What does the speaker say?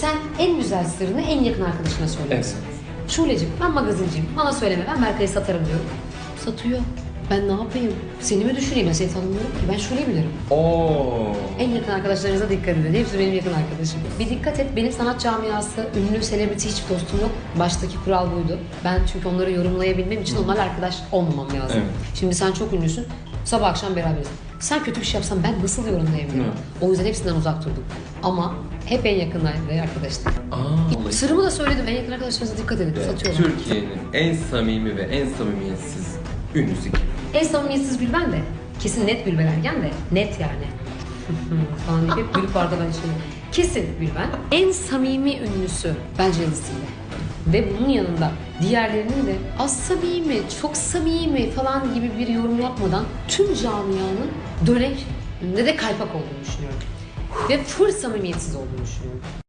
Sen en güzel sırrını en yakın arkadaşına söylüyorsun. Şule'cim ben magazinciyim. Bana söyleme ben Berkay'ı satarım diyorum. Satıyor. Ben ne yapayım? Seni mi düşüneyim? Ben seni tanımıyorum ki. Ben Şule'yi bilirim. Oo. En yakın arkadaşlarınıza dikkat edin. Hepsi benim yakın arkadaşım. Bir dikkat et. Benim sanat camiası, ünlü, selebriti hiç dostum yok. Baştaki kural buydu. Ben çünkü onları yorumlayabilmem için onlarla arkadaş olmamam lazım. Evet. Şimdi sen çok ünlüsün. Sabah akşam beraberiz. Sen kötü bir şey yapsan ben nasıl yorumlayabilirim? O yüzden hepsinden uzak durdum. Ama hep en yakın arkadaşlar. Aa. Sırrımı da söyledim. En yakın arkadaşlarınıza dikkat edin. Ve Satıyorlar. Türkiye'nin en samimi ve en samimiyetsiz ünlüsü kim? En samimiyetsiz Gülben de. Kesin net Gülben Ergen de. Net yani. falan deyip hep gülüp arkadan şey. Kesin Gülben. En samimi ünlüsü bence Yıldız Tilbe. Ve bunun yanında diğerlerinin de az samimi, çok samimi falan gibi bir yorum yapmadan tüm camianın dönek ne de kaypak olduğunu düşünüyorum. Ve full samimiyetsiz olduğunu düşünüyorum.